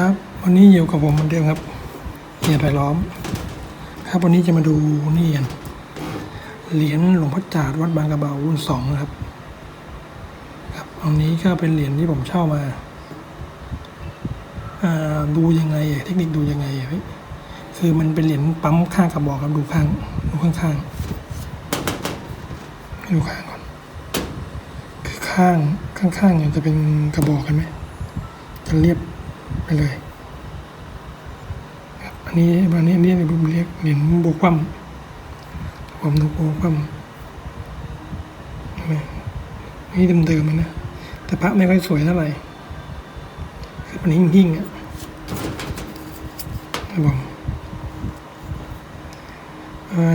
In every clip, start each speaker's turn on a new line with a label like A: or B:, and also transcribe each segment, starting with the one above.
A: ครับ วันนี้อยู่กับผมเหมือนเดิมครับเหียดไผ่ล้อม ครับวันนี้จะมาดูนี่กันเหรียญหลวงพ่อจาดวัดบางกระเบารุ่นสองนะครับ ครับอันนี้ก็เป็นเหรียญที่ผมเช่ามาดูยังไงเทคนิคดูยังไงคือมันเป็นเหรียญปั๊มข้างกระบอกครับดูข้างดูข้างข้างดูข้างก่อนคือข้างข้างๆเนี่ยจะเป็นกระบอกกันไหมจะเรียบ ไปเลยอันนี้อันนี้นนี้ผมเรียกเหรียญโบกคว่ำผมดูโบกคว่ำเห็นไหมนี่เดิมๆเลยนะแต่พระไม่ค่อยสวยเท่าไหร่คือมันหิ่งๆอะครับผม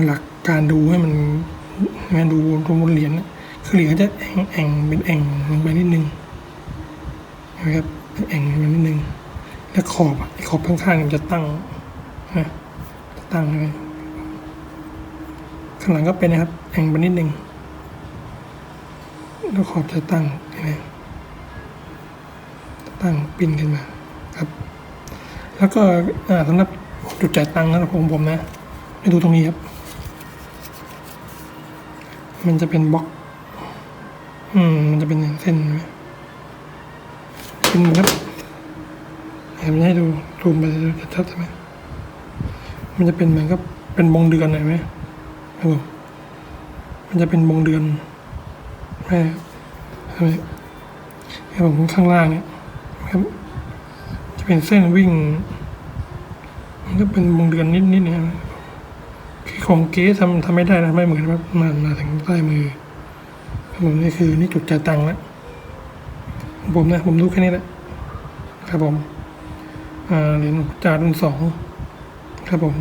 A: หลักการดูให้มันมันดูดูบนเหรียญนะคือเหรียญจะแอ่งแอ่งเป็นแอ่งลงไปนิดนึงนะครับเป็นแอ่งลงไปนิดนึง แล้วขอบอะไอ้ขอบข้างๆมันจะตั้งนะจะตั้งใช่ไหมข้างหลังก็เป็นนะครับแองไปนิดนึงแล้วขอบจะตั้งเห็นไหมตั้งปิ้นขึ้นมาครับ แล้วก็สำหรับจุดจ่ายตังค์นะของผมนะไปดูตรงนี้ครับ มันจะเป็นบล็อก อืม มันจะเป็นเส้นไหมเป็นเหมือนกับ เห็นไหมให้ดูซูมไปจะชัดใช่ไหมมันจะเป็นเหมือนกับเป็นวงเดือนเห็นไหมครับผมมันจะเป็นวงเดือนแม่ใช่ไหมครับผมข้างล่างเนี่ยครับจะเป็นเส้นวิ่ง มันก็เป็นวงเดือนนิดนิดๆเนี่ยคือของเก๊ทำทำไม่ได้นะไม่เหมือนว่ามามาถึงใต้มือครับผมนี่คือนี่จุดจ่ายตังค์แล้วของผมนะผมดูแค่นี้แหละครับผม เหรียญจารุนสองครับผม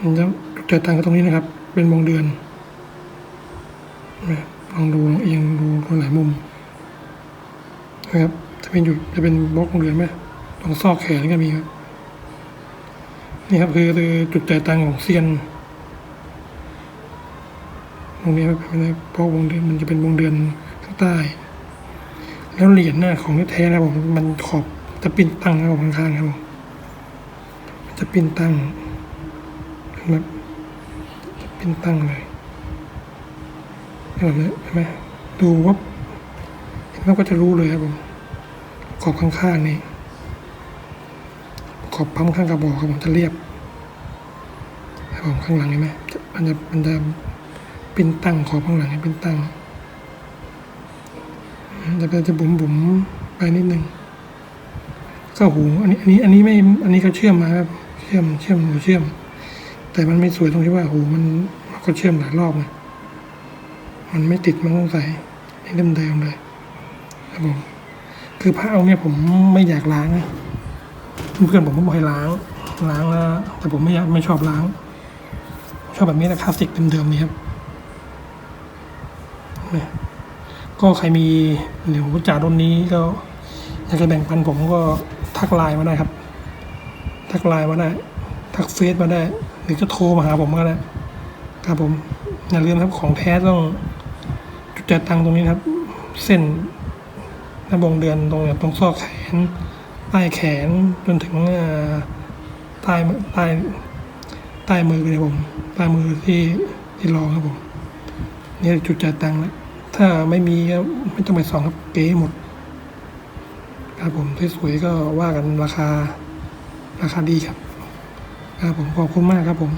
A: มันจะเจอตังค์ก็ตรงนี้นะครับ เป็นวงเดือนลองดูลองเอียงดูดูหลายมุมนะครับจะเป็นอยู่จะเป็นบล็อกวงเดือนไหมตรงซอกแขนก็มีครับนี่ครับคือคือจุดจ่ายตังของเซียนตรงนี้ครับเป็นเพราะวงเดือนมันจะเป็นวงเดือนข้างใต้ แล้วเหรียญหน้าของแท้นะผมมันขอบ จะปิ้นตั้งนะผมข้างๆครับผมมันจะปิ้นตั้งแบบจะปิ้นตั้งเลยแบบนี้เห็นไหมดูว่าเห็นไหมก็จะรู้เลยครับผมขอบข้างๆนี่ขอบปั๊มข้างกระบอกครับผมจะเรียบครับผมข้างหลังเห็นไหมจะมันจะมันจะปิ้นตั้งขอบข้างหลังให้ปิ้นตั้งจะเป็นจะบุ๋มบุ๋มๆไปนิดนึง ก็หูอันนี้อันนี้อันนี้ไม่อันนี้เขาเชื่อมมาครับเชื่อมเชื่อมหูเชื่อม แต่มันไม่สวยตรงที่ว่าหูมันเขาเชื่อมหลายรอบไงมันไม่ติดมันต้องใส่นี่เดิมเดิมๆเลยครับผมคือผ้าเอาเนี่ยผมไม่อยากล้างนะเพื่อนผมก็บอกให้ล้าง ล้างแล้วแต่ผมไม่อยากไม่ชอบล้าง ชอบแบบนี้นะคลาสสิกเดิมๆนี่ครับนี่ก็ใครมีเหรียญพุทธจารุ่นนี้ก็อยากจะแบ่งปันผมก็ ทักไลน์มาได้ครับ ทักไลน์มาได้ทักเฟซมาได้ หรือจะโทรมาหาผมก็ได้ครับผมอย่าลืมครับของแท้ต้องจุดจ่ายตังตรงนี้ครับ เส้นหน้าบงเดือนตรงนี่ยตรงซอกแขนใต้แขนจนถึงใต้ใต้ใต้มือเลยผมใต้มือที่ที่รองครับผมนี่จุดจ่ายตังค์แล้วถ้าไม่มีก็ไม่ต้องไปส่องครับเก๋หมด ครับผมสวยๆก็ว่ากันราคาราคาดีครับครับผมขอบคุณมากครับผม